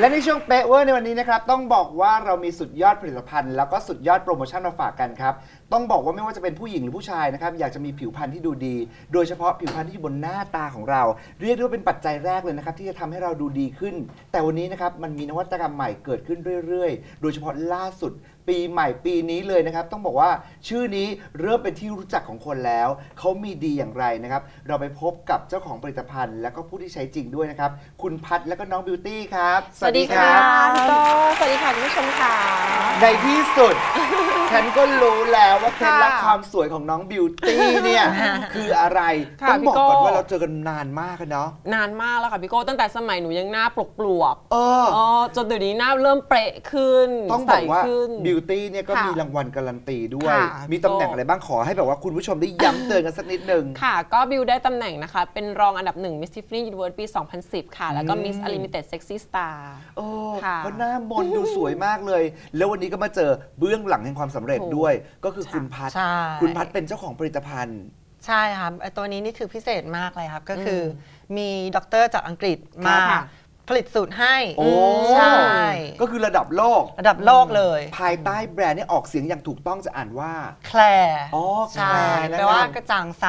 และในช่วงเป๊ะเวอร์ในวันนี้นะครับ ต้องบอกว่าเรามีสุดยอดผลิตภัณฑ์ แล้วก็สุดยอดโปรโมชั่นมาฝากกันครับ ต้องบอกว่าไม่ว่าจะเป็นผู้หญิงหรือผู้ชายนะครับอยากจะมีผิวพรรณที่ดูดี โดยเฉพาะผิวพรรณที่อยู่บนหน้าตาของเรา เรียกได้ว่าเป็นปัจจัยแรกเลยนะครับที่จะทำให้เราดูดีขึ้น แต่วันนี้นะครับมันมีนวัตกรรมใหม่เกิดขึ้นเรื่อยๆ โดยเฉพาะล่าสุด ปีใหม่ปีนี้เลยนะครับ ต้องบอกว่าชื่อนี้เริ่มเป็นที่รู้จักของคนแล้ว เขามีดีอย่างไรนะครับ เราไปพบกับเจ้าของผลิตภัณฑ์ และก็ผู้ที่ใช้จริงด้วยนะครับ คุณพัดและก็น้องบิวตี้ครับสวัสดีค่ะพี่โตสวัสดีค่ะคุณผู้ชมค่ะ ในที่สุด ฉันก็รู้แล้วว่าเคล็ดลับค่ะความสวยของน้องบิวตี้เนี่ย คืออะไรค่ะต้องบอกพี่ก่อนโก้ ว่าเราเจอกันนานมากอะเนาะนานมากแล้วค่ะพี่โก้ตั้งแต่สมัยหนูยังหน้าปลวกปลวกเออ ๆอ๋อจนเดี๋ยวนี้หน้าเริ่มเปรอะขึ้นต้องบอกว่าใสขึ้น บิวตี้เนี่ยก็ค่ะมีรางวัลการันตีด้วย ค่ะมีตำแหน่งอะไรบ้างขอให้แบบว่าคุณผู้ชมได้ย้ำเตือนกันสักนิดนึงค่ะ ก็บิวได้ตำแหน่งนะคะ เป็นรองอันดับหนึ่ง Miss Tiffany Universe ปี 2010 ค่ะ แล้วก็อืม Miss Unlimited Sexy Star โอ้ค่ะเพราะหน้ามนดูสวยมากเลย แล้ววันนี้ก็มาเจอเบื้องหลังแห่งความสำเร็จถูกด้วย ก็คือคุณพัฒใช่คุณพัฒเป็นเจ้าของผลิตภัณฑ์ ใช่ครับไอ้ตัวนี้นี่คือพิเศษมากเลยครับ ก็คืออมมีด็อกเตอร์จากอังกฤษมาค่ะ ผลิตสูตรให้โอ้ใช่ก็คือระดับโลก ระดับโลกเลยภายใต้แบรนด์เนี่ยออกเสียงอย่างถูกต้องจะอ่านว่าแคลร์อ๋อใช่แคลร์นะครับแปลว่ากระจ่างใส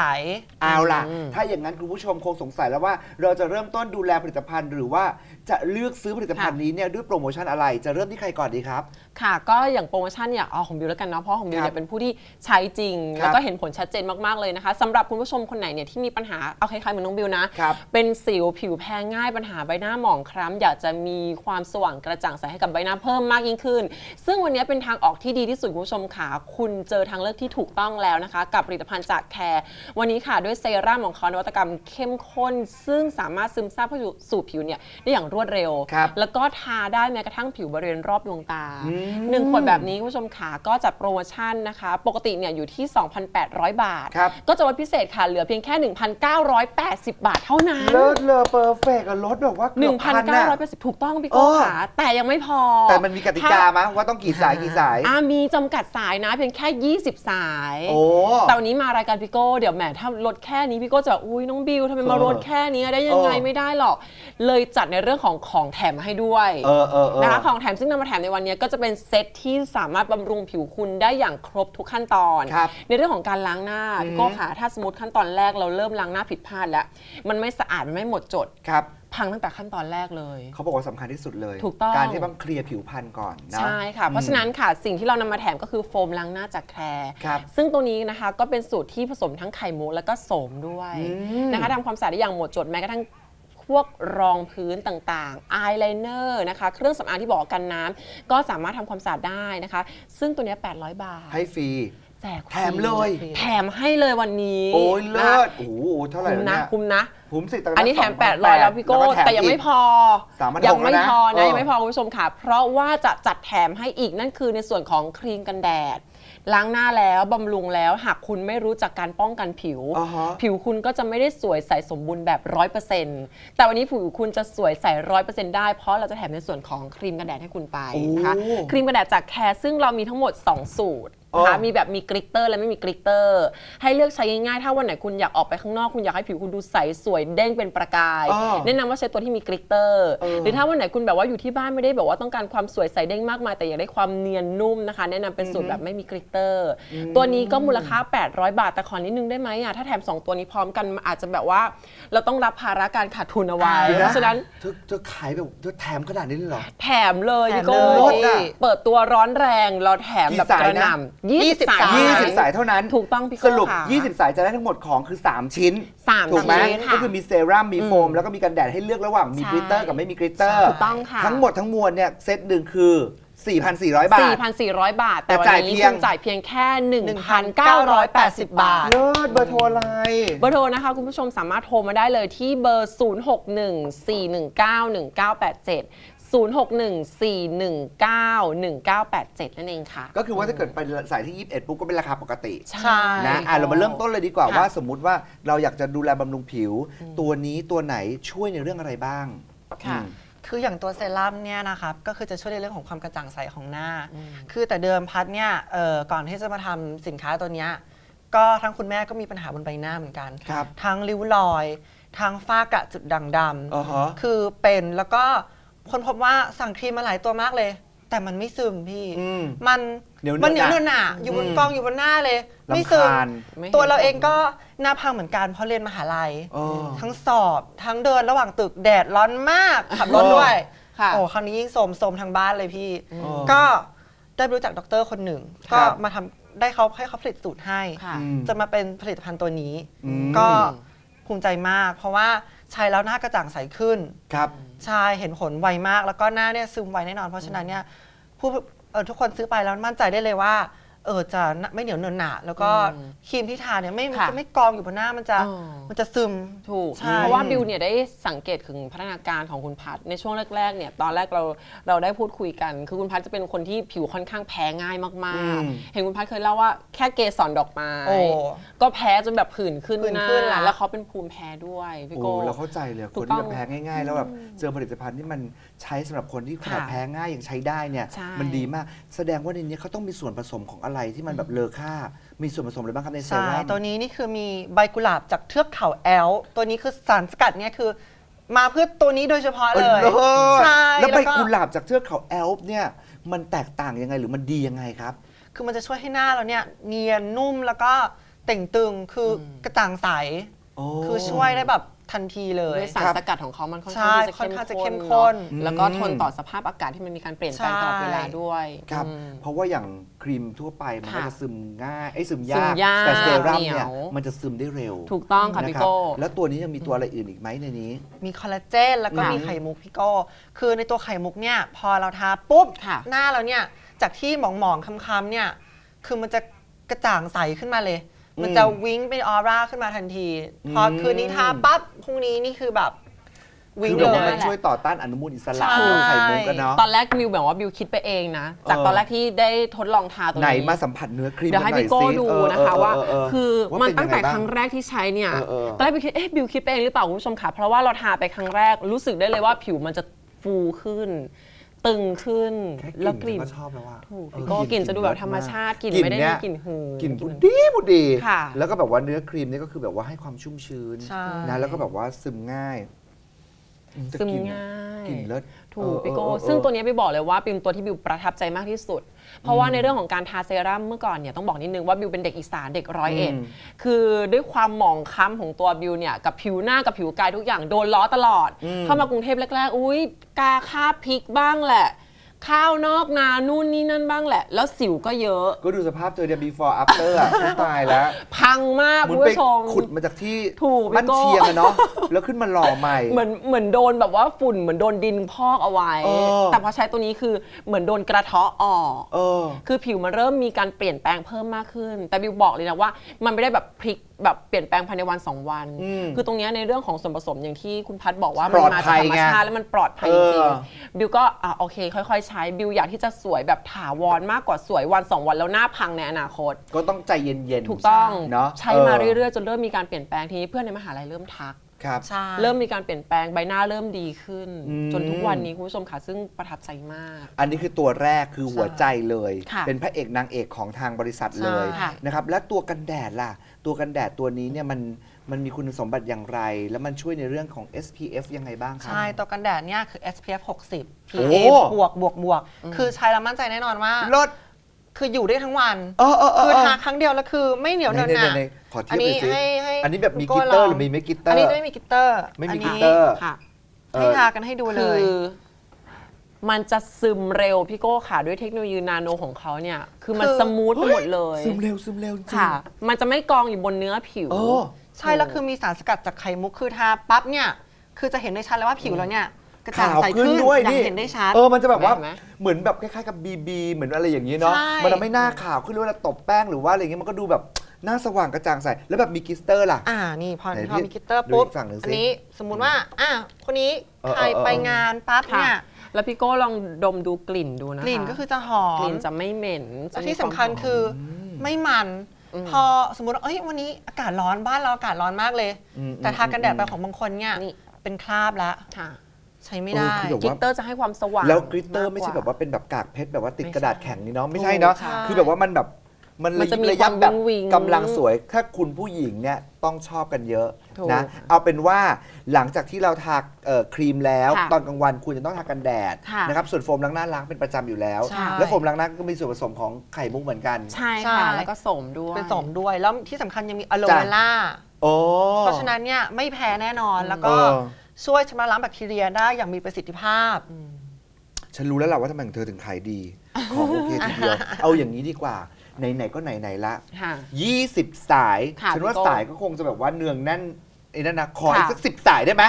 เอาล่ะอืมถ้าอย่างนั้นคุณผู้ชมคงสงสัยแล้วว่า เราจะเริ่มต้นดูแลผลิตภัณฑ์ หรือว่าจะเลือกซื้อผลิตภัณฑ์นี้เนี่ยด้วยโปรโมชั่นอะไร จะเริ่มที่ใครก่อนดีครับ ค่ะก็อย่างโปรโมชั่นเนี่ยเอาของบิวแล้วกันเนาะเพราะของบิวครับเนี่ยเป็นผู้ที่ใช้จริง ครับแล้วก็เห็นผลชัดเจนมากๆเลยนะคะสำหรับคุณผู้ชมคนไหนเนี่ยที่มีปัญหาเอาคล้ายๆเหมือนน้องบิวนะครับเป็นสิวผิวแพ้ง่ายปัญหาใบหน้าหมองคล้ำอยากจะมีความสว่างกระจ่างใสให้กับใบหน้าเพิ่มมากยิ่งขึ้น ซึ่งวันนี้เป็นทางออกที่ดีที่สุดคุณผู้ชมค่ะ คุณเจอทางเลือกที่ถูกต้องแล้วนะคะ กับผลิตภัณฑ์จากแคร์วันนี้ค่ะด้วยเซรั่มของเขานวัตกรรมเข้มข้น ซึ่งสามารถซึมซาบเข้าสู่ผิวเนี่ยได้อย่างรวดเร็ว ครับ แล้วก็ทาได้แม้กระทั่งผิวบริเวณรอบดวงตาอืมหนึ่งขวดแบบนี้คุณผู้ชมขาก็จัดโปรโมชั่นนะคะ ปกติเนี่ยอยู่ที่ 2,800 บาท ครับ ก็จะลดพิเศษค่ะเหลือเพียงแค่ 1,980 บาทเท่านั้น เลิศเลอเพอร์เฟกต์ลดแบบว่าเกือบพันน่ะ1,980ถูกต้องพี่เอโก้อค่ะแต่ยังไม่พอ แต่มันมีกติกาไหมว่าต้องกี่สายกี่สายอ่ามีจำกัดสายนะเพียงแค่ 20 สายโอ้แต่วันนี้มารายการพี่โก้เดี๋ยวแหมถ้าลดแค่นี้พี่โก้จะแบบอุ้ยน้องบิวทำไมมาลดแค่นี้ได้ยังไงเออไม่ได้หรอก เลยจัดในเรื่องของของแถมมาให้ด้วยเออเออเออนะคะของแถมซึ่งนำมาแถมในวันนี้ก็จะเป็นเซตที่สามารถบำรุงผิวคุณได้อย่างครบทุกขั้นตอนครับในเรื่องของการล้างหน้าอืมพี่โก้ค่ะถ้าสมมติขั้นตอนแรกเราเริ่มล้างหน้าผิดพลาดแล้ว มันไม่สะอาดมันไม่หมดจดครับ พังตั้งแต่ขั้นตอนแรกเลย เขาบอกว่าสำคัญที่สุดเลยถูกต้อง การที่ต้องเคลียร์ผิวพรรณก่อนนะใช่ค่ะ เพราะฉะนั้นค่ะสิ่งที่เรานำมาแถมก็คือโฟมล้างหน้าจากแคร์ครับซึ่งตัวนี้นะคะก็เป็นสูตรที่ผสมทั้งไข่มุกแล้วก็โสมด้วยอืม นะคะทำความสะอาดได้อย่างหมดจดแม้กระทั่งพวกรองพื้นต่างๆ อายไลเนอร์นะคะ เครื่องสำอางที่บอกว่ากันน้ำก็สามารถทำความสะอาดได้นะคะ ซึ่งตัวเนี้ย800 บาท ให้ฟรี แจกฟรีแถมเลย แถมให้เลยวันนี้โอ้ยนะเลิคะศโอ้โหเท่าไหร่คุ้มแล้วนะเนี่ยคุ้มนะ คุ้มสิแต่อันนี้แถม 2,800 800แล้วพี่โก้ล้วถแต่ยังไม่อีกพอ3,600ยังไม่พอแล้วนะนะเออยังไม่พอคุณผู้ชมค่ะ เพราะว่าจะจัดแถมให้อีกนั่นคือในส่วนของครีมกันแดด ล้างหน้าแล้วบำรุงแล้วหากคุณไม่รู้จักการป้องกันผิว อ่าฮะ ผิวคุณก็จะไม่ได้สวยใสสมบูรณ์แบบร้อยเปอร์เซ็นต์แต่วันนี้ผิวคุณจะสวยใสร้อยเปอร์เซ็นต์ได้ เพราะเราจะแถมในส่วนของครีมกันแดดให้คุณไปนะคะ โอ้ ครีมกันแดดจากแคร์ซึ่งเรามีทั้งหมด 2 สูตร นะคะอ๋อมีแบบมีกลิตเตอร์และไม่มีกลิตเตอร์ ให้เลือกใช้ง่ายๆ ถ้าวันไหนคุณอยากออกไปข้างนอกคุณอยากให้ผิวคุณดูใสสวยเด้งเป็นประกายอ๋อแนะนำว่าใช้ตัวที่มีกลิตเตอร์ เออ หรือถ้าวันไหนคุณแบบว่าอยู่ที่บ้านไม่ได้แบบว่าต้องการความสวยใสเด้งมากมายแต่อยากได้ความเนียนนุ่มนะคะ แนะนำเป็นสูตรแบบไม่มีกลิตเตอร์ ตัวนี้ก็มูลค่า 800 บาทแต่ขอนิดนึงได้ไหมอะถ้าแถม2ตัวนี้พร้อมกันมันอาจจะแบบว่า เราต้องรับภาระการขาดทุนเอาไว้เดี๋ยวเพนะราะฉะนั้น เธอเธอขายแบบเธอแถมขนาดนี้เลยเหรอ แถมเลยแถมพี่โก้เลยลดอะเปิดตัวร้อนแรงเราแถมแบบกี่สายกระนะ หน่ำยี่สิบ20สายสาย 20 สายเท่านั้น ถูกต้องพี่โก้สรุป ค่ะ20 สายจะได้ทั้งหมดของคือ 3 ชิ้น สามถูกไหมชิ้นค่ะก็คือมีเซรั่มมีโฟม แล้วก็มีกันแดดให้เลือกระหว่างมีใช่กริตเตอร์กับไม่มีกริตเตอร์ถูกต้องค่ะ ทั้งหมดทั้งมวลเนี่ยเซตหนึ่งคือ 4,400 บาท 4,400 บาท แต่แต่วันจ่ายนี้เพียง คุณจ่ายเพียงแค่ 1,980 1,980บาท เลิศเบอร์โทรอะไร เบอร์โทรนะคะ คุณผู้ชมสามารถโทรมาได้เลยที่เบอร์ 0614191987 0614191987 นั่นเองค่ะ ก็คือว่าถ้าเกิดไปสายที่ 21 ปุ๊บก็เป็นราคาปกติใช่นะอะเรามาเริ่มต้นเลยดีกว่าค่ะ ว่าสมมุติว่าเราอยากจะดูแลบำรุงผิว ตัวนี้ตัวไหนช่วยในเรื่องอะไรบ้าง ค่ะ อืม คืออย่างตัวเซรั่มเนี่ยนะครับก็คือจะช่วยในเรื่องของความกระจ่างใสของหน้าอืมคือแต่เดิมพัดเนี่ยเอ่อก่อนที่จะมาทำสินค้าตัวเนี้ยก็ทั้งคุณแม่ก็มีปัญหาบนใบหน้าเหมือนกัน ครับทั้งริ้วรอย ทั้งฝ้ากระจุดด่างดอ่าฮะำคือเป็นแล้วก็ คนพบว่าสั่งครีมมาหลายตัวมากเลย แต่มันไม่ซึมพี่ อืม มันเหนียวมันเหนียวเนเนิอะนหนาอยู่บนอืมกองอยู่บนหน้าเลย ไม่ลำซึมคาญ ไม่ห็น ตัวเราเองก็หน้าพังเหมือนกันเพราะเรียนมหาลัย เออ ทั้งสอบทั้งเดินระหว่างตึกแดดร้อนมากขับรถด้วย ค่ะ โอ้คราวนี้ยิ่งโสมโสมทางบ้านเลยพี่เออก็ได้รู้จักด็อกเตอร์คนหนึ่ง ครัก็บ มาทำได้เขาให้เขาผลิตสูตรให้ ค่ะ อืม จะมาเป็นผลิตภัณฑ์ตัวนี้ อืม ก็ภูมิใจมาก เพราะว่า ใช้แล้วหน้ากระจ่างใสขึ้น ครับ ใช่เห็นผลไวมากแล้วก็หน้าเนี่ยซึมไวแน่นอน เพราะฉะนั้นเนี่ยผู้เออทุกคนซื้อไปแล้วมั่นใจได้เลยว่า เออจะไม่เหนียวเนินหนาแล้วก็อืมครีมที่ทาเนี่ยไม่ค่ะจะไม่กองอยู่บนหน้ามันจะอ๋อมันจะซึมถูกใช่เพราะว่าบิวเนี่ยได้สังเกตถึงพัฒนาการของคุณพัฒน์ในช่วงแรกๆเนี่ยตอนแรกเราเราได้พูดคุยกัน คือคุณพัฒน์จะเป็นคนที่ผิวค่อนข้างแพ้ง่ายมากอืมๆเห็นคุณพัฒน์เคยเล่าว่าแค่เกสรดอกไม้โอ้ก็แพ้จนแบบผื่นขึ้นผื่นหน้าขึ้นละแล้วเขาเป็นภูมิแพ้ด้วยพี่โอ้โก้เราเข้าใจเลยถูคนกต้ที่องแบบแพ้ง่าย ๆ แล้วแบบเจอผลิตภัณฑ์ที่มันใช้สำหรับคนที่ขนาดค่ะแพ้ง่ายยังใช้ได้เนี่ยใช่มันดีมาก แสดงว่าในนี้เขาต้องมีส่วนผสมของอะไรที่มันแบบเลอค่า มีส่วนผสมอะไรบ้างครับในเซใช่รั่ม ตัวนี้นี่คือมีใบกุหลาบจากเทือกเขาแอลป์ตัวนี้คือสารสกัดเนี่ยคือ มาเพื่อตัวนี้โดยเฉพาะเอเลอยเลิศใช่แล้วใบก็กุหลาบจากเทือกเขาแอลป์เนี่ย มันแตกต่างยังไงหรือมันดียังไงครับ คือมันจะช่วยให้หน้าเราเนี่ยเนียนนุ่มแล้วก็เต่งตึงคือกระจ่างใส โอ้ คือช่วยได้แบบ ทันทีเลยด้วยสารครับสกัดของเขามันค่อนใช่ข้างที่จะค่อนข้างจะเข้เข้มมข้นข้นเนอะแล้วก็อืมทนต่อสภาพอากาศที่มันมีการเปลี่ยนแปลงตลอดเวลาด้วยครับอืมเพราะว่าอย่างครีมทั่วไปมันก็ค่ะจะซึมง่ายไอ้ยซึมซึยามกยากแต่เซรั่มเนี่ยเหนียวมันจะซึมได้เร็ว ถูกต้องค่ะนะพี่รับโก้แล้วตัวนี้ยังมีตัวอะไรอื่นอีกไหมในนี้ มีคอลลาเจนแล้วก็ค่ะมีไข่มุกพี่โก้คือในตัวไข่มุกเนี่ยพอเราทาปุ๊บค่ะหน้าเราเนี่ยจากที่หมองๆค้ำๆเนี่ยคือมันจะกระจ่างใสขึ้นมาเลย มันจะวิ้งเป็นออร่าขึ้นมาทันที พออืมคืนนี้ทาปั๊บพรุ่งนี้นี่คือแบบวิ้งคือเลแบบว่ามันยช่วยต่อต้านอนุมูลอิสระใช่ของไข่มุกกันเนาะ ตอนแรกบิวแบบว่าบิวคิดไปเองนะ จากเออ ตอนแรกที่ได้ทดลองทาตัวไหนนี้มาสัมผัสเนื้อครีมเดี๋ยวให้กันหน่อพี่โก้สิดูเออนะคะเออว่าเออเออคือว่ามันเป็นตั้งแต่ยังไงบ้างครั้งแรกที่ใช้เนี่ยเออเออตอนแรกบิวคิดเอ๊ะบิวคิดไปเองหรือเปล่าคุณผู้ชมค่ะเพราะว่าเราทาไปครั้งแรกรู้สึกได้เลยว่าผิวมันจะฟูขึ้น ตึงขึ้นแค่แล้วกลิ่นฉัก็ชอบแล้วว่าถูกพี่โก้กลิ่นจะดูแบบธรรมชาติกลิ่นไม่ได้มีกลิ่นหืนกลิ่นบุดีบุดีค่ะแล้วก็แบบว่าเนื้อครีมนี่ก็คือแบบว่าให้ความชุ่มชื้นใช่นะแล้วก็แบบว่าซึมง่ายอื แต่ซึมกลิ่นง่ายกลิ่นเลิศถูเอกอพี่โก้เออเออซึ่งตัวนี้พี่บอกเลยว่าเป็นตัวที่บิวประทับใจมากที่สุด เพราะว่าในเรื่องของการทาเซรั่มเมื่อก่อนเนี่ยต้องบอกนิดนึงว่าบิวเป็นเด็กอีสานเด็กร้อยเอ็ดอืมคือด้วยความหมองคล้ำของตัวบิวเนี่ยกับผิวหน้ากับผิวกายทุกอย่างโดนล้อตลอดอืมเข้ามากรุงเทพแรกๆ อุ้ยกาค่าพริกบ้างแหละ ข้าวนอกนานู่นนี่นั่นบ้างแหละ แล้วสิวก็เยอะ ก็ดูสภาพเธอเนี่ย before after อะอุ๊ยตายแล้ว พังมากเหมืคุอนณไปผู้ชม ขุดมาจากที่ถูกพี่บ้านโก้ เชียงอะเนาะแล้วขึ้นมาหล่อใหม่ เหมือนเหมือนโดนแบบว่าฝุ่นเหมือนโดนดินพอกเอาไว้ เออ แต่พอใช้ตัวนี้คือเหมือนโดนกระเทาะออก เออ คือผิวมันเริ่มมีการเปลี่ยนแปลงเพิ่มมากขึ้น แต่บิวบอกเลยนะว่า มันไม่ได้แบบพลิก แบบเปลี่ยนแปลงภายในวัน 2 วันอืมคือตรงเนี้ยในเรื่องของส่วนผสมอย่างที่คุณพัดบอกว่าปลอดมาภัจากยธรรมไงชาติแล้วมันปลอดภัยเอจอริงๆบิวก็อะโอเค ค่อยๆ ใช้บิวอยากที่จะสวยแบบถาวรมากกว่าสวยวัน 2 วันแล้วหน้าพังในอนาคต ก็ต้องใจเย็นๆ ถูกต้องเนาะใช้มาเรื่อยๆ จนเริ่มมีการเปลี่ยนแปลงทีนี้เพื่อนในมหาลัยเริ่มทักๆ ครับ ใช่ เริ่มมีการเปลี่ยนแปลงใบหน้าเริ่มดีขึ้น อืม จนทุกวันนี้คุณผู้ชมค่ะซึ่งประทับใจมาก อันนี้คือตัวแรกคือหัวใจเลย ค่ะเป็นพระเอกนางเอกของทางบริษัทเลยใช่ค่ะ นะครับ และตัวกันแดดล่ะ ตัวกันแดดตัวนี้เนี่ยมันมันมีคุณสมบัติอย่างไร แล้วมันช่วยในเรื่องของ SPF ยังไงบ้างครัใช่ตัวกันแดดเนี่ยคือ SPF 60 โอ้ PA บวกบวกบวก คือใช้แล้วมั่นใจแน่นอนว่า ลด คืออยู่ได้ทั้งวันเออเออเออคือเออทาครั้งเดียวแล้วคือไม่เหนียวเนินหนะไหนๆๆๆขอเทีอัยบนหน่นี้อยสิให้ให้อันนี้แบบมีคุณกลิตเตอร์ลงหรือมีไม่กลิตเตอร์อันนี้จะไม่มีกลิตเตอร์ไม่มีนกลินี้ตเตอร์ค่ะเอให้อทากันให้ดูเลคืย อ มันจะซึมเร็วพี่โก้ค่ะด้วยเทคโนโลยีนาโนของเขาเนี่ย คือมันคือ สมูทไปหมดเลยซึมเร็วซึมเร็วจริง ค่ะ มันจะไม่กองอยู่บนเนื้อผิวเออใช่แล้วคือมีสารสกัดจากไข่มุกคือทาปั๊บเนี่ย คือจะเห็นได้ชัดเลยว่าผิวเราเนี่ย กระจ่างขาวใสขึ้นขึ้นด้วยอย่างนี่เห็นได้ชัดเออมันจะแบบว่าเห็นไหมเหมือนแบบคล้ายๆกับบีบีเหมือนอะไรอย่างนี้เนาะใช่ มันทำให้หน้าขาวขึ้นเวลาตบแป้งหรือว่าอะไรเงี้ยมันก็ดูแบบหน้าสว่างกระจ่างใสแล้วแบบมีกลิสเตอร์ล่ะ อ่า นี่พอไหนพอพี่มีกลิตเตอร์ดูปุ๊บอีกฝั่งหนึ่งสิอันนี้สมมุติว่า อะคนนี้เออใครเออเออ ไปงานปั๊บค่ะ เนี่ยแล้วพี่โก้ลองดมดูกลิ่นดูนะคะกลิ่นก็คือจะหอกมลิ่นจะไม่เหม็นและจะมีที่สำวามคัญหมคืออไม่มัน อืม พอสมมติว่าเอ้ยวันนี้อากาศร้อนบ้านเราอากาศร้อนมากเลย อืมแต่ทากันแดดไปอืมของบางคนเนี่ยนี่เป็นคราบแล้วค่ะ ใช้ไม่เออได้คือแบบกลิตเตอร์จะให้ความสว่างแล้วกลิตเตอร์ากกไม่ใช่แบบว่าเป็นแบบกากเพชรแบบว่าติดไม่ใช่กระดาษแข็งนี่เนาะไม่ถูกใช่เนาะใช่คือแบบว่ามันแบบมันมันจะมีระยับความแบบวิงวิงกำลังสวยถ้าคุณผู้หญิงเนี่ยต้องชอบกันเยอะถูกนะเอาเป็นว่าหลังจากที่เราทาเอ่อครีมแล้ว ค่ะตอนกลางวันคุณจะต้องทากันแดดค่ะนะครับส่วนโฟมล้างหน้าล้างเป็นประจำอยู่แล้ว ใช่ และโฟมล้างหน้าก็มีส่วนผสมของไข่มุกเหมือนกันใช่ใช่ค่ะ แล้วก็สมด้วยเป็นสมด้วย แล้วที่สำคัญยังมีอะโลจ้ะ เวล่า โอ้ เพราะฉะนั้นเนี่ยไม่แพ้แน่นอนแล้วเอก็อ ช่วยชำระล้างแบคทีเรียได้อย่างมีประสิทธิภาพ ฉันรู้แล้วแหละว่าทำไมของเธอถึงขายดี ของโอเคทีเดียว เอาอย่างนี้ดีกว่า ไหน ๆ ก็ไหน ๆ ละ ค่ะ 20 สาย ค่ะฉันว่าพี่โก้ สายก็คงจะแบบว่าเนืองแน่น ไอ้นั่นนะขอค่ะอีกสักสิบสายได้ไหม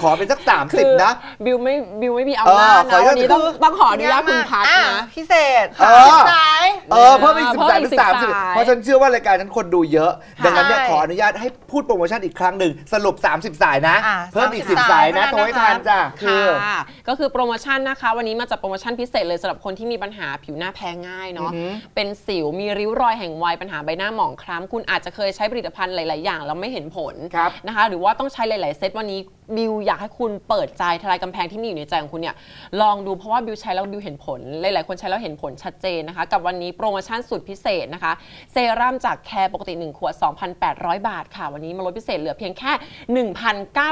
ขอเป็นสักคือ30นะ บิวไม่บิวไม่มีอำนาจเออขอนะอนุญาตวันนี้ต้องต้องขออนุญาตคุณพัฒอะนะพิเศษเออสายเออเพิ่มอีกสิบเพิ่มสายอีเป็กน10สามสิบสายเพราะฉันเชื่อว่ารายการฉันคนดูเยอะค่ะดังนั้นเนี่ยขออนุญาตให้พูดโปรโมชั่นอีกครั้งหนึ่งสรุป 30 สายนะอะเพิ่มอีก30 10 สายนะสายโทรให้ทันจ้ะคือค่ะก็คือโปรโมชั่นนะคะ วันนี้มาจากโปรโมชั่นพิเศษเลยสำหรับคนที่มีปัญหาผิวหน้าแพ้ง่ายเนาะอือหือเป็นสิวมีริ้วรอยแห่งวัยปัญหาใบหน้าหมองคล้ำคุณอาจจะเคยใช้ผลิตภัณฑ์หลาย ๆ อย่างแล้วไม่เห็นผลครับนะคะ หรือว่าต้องใช้หลาย ๆ เซตวันนี้ บิวอยากให้คุณเปิดใจทลายกำแพงที่มีอยู่ในใจของคุณเนี่ยลองดูเพราะว่าบิวใช้แล้วบิวเห็นผล หลายๆคนใช้แล้วเห็นผลชัดเจนนะคะ กับวันนี้โปรโมชั่นสุดพิเศษนะคะ เซรั่มจากแคร์ปกติ 1 ขวด 2,800 บาทค่ะ วันนี้มาลดพิเศษเหลือเพียงแค่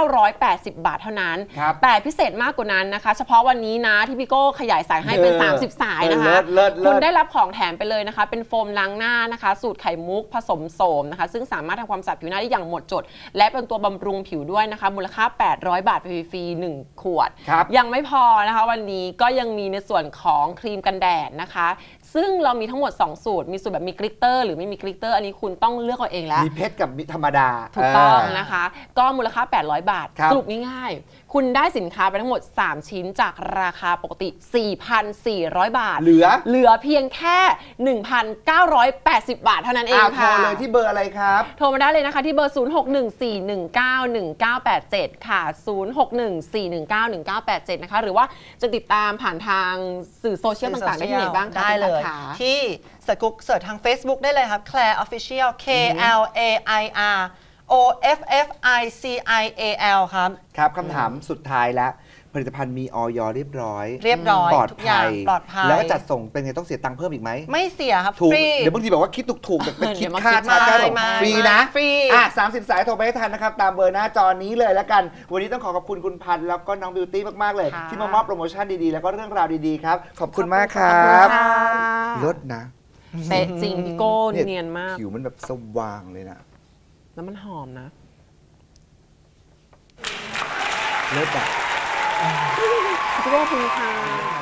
1,980 บาทเท่านั้น ครับ แต่พิเศษมากกว่านั้นนะคะ เฉพาะวันนี้นะที่พี่โก้ขยายสายให้เป็น เออ30 สายนะคะ เลิศเลิศเลิศ คุณได้รับของแถมไปเลยนะคะ เป็นโฟมล้างหน้านะคะ สูตรไข่มุกผสมโสมนะคะ ซึ่งสามารถทำความสะอาดผิวหน้าได้อย่างหมดจด และเป็นตัวบำรุงผิวด้วยนะคะ มูลค่า800 บาทฟรีๆ1ขวด ครับ ยังไม่พอนะคะ วันนี้ก็ยังมีในส่วนของครีมกันแดดนะคะ ซึ่งเรามีทั้งหมด 2 สูตร มีสูตรแบบมีกลิตเตอร์หรือไม่มีกลิตเตอร์ อันนี้คุณต้องเลือกเอาเองแล้ว มีเพชรกับมีธรรมดาถูกต้องเนะคะ ก็มูลค่า 800 บาท ครับ สรุปง่ายๆ คุณได้สินค้าไปทั้งหมด 3 ชิ้นจากราคาปกติ 4,400 บาท เหลือเหลือเพียงแค่ 1,980 บาทเท่านั้นเองอ่าโทรค่ะ เลยที่เบอร์อะไรครับ โทรมาได้เลยนะคะ ที่เบอร์ 0614191987 ค่ะ 0614191987 นะคะ หรือว่าจะติดตามผ่านทางสื่อโซเชียลต่างๆ ได้ที่ไหนบ้างคะได้เลยคุณพัฒน์คะที่เสิร์ชกุ๊กเสิร์ชทาง Facebook ได้เลยครับ Claire Official K L A I R O F F I C I A L ครับ ครับคำถามสุดท้ายแล้ว ผลิตภัณฑ์มีออยเรียบร้อยเรียบร้อยปลอดทุกอย่าภังย ปลอดภัยแล้วก็จัดส่งเป็นไงต้องเสียตังค์เพิ่มอีกไหมไม่เสียครับถูกฟรี เดี๋ยวบางทีบอกว่าคิดถูกๆแต่เป็นเดี๋คิดยวมาค่าคิดชาร์จค่าส่งไม่ฟรีนะฟรี อะ30 สายโทรไปให้ทันนะครับ ตามเบอร์หน้าจอนี้เลยแล้วกัน วันนี้ต้องขอขอบคุณคุณพันธ์แล้วก็น้องบิวตี้มากๆเลย ค่ะ ที่มามอบโปรโมชั่นดีๆแล้วก็เรื่องราวดีๆครับขอบคุณมากครัขอบคุณบค่ะลดนะเป๊ะจริงพี่โก้เนี่ยเนียนมาก ผิวมันแบบสว่างเลยนะแล้วมันหอมนะ เลิศอะพี่โก้ ขอบคุณค่ะเลิศ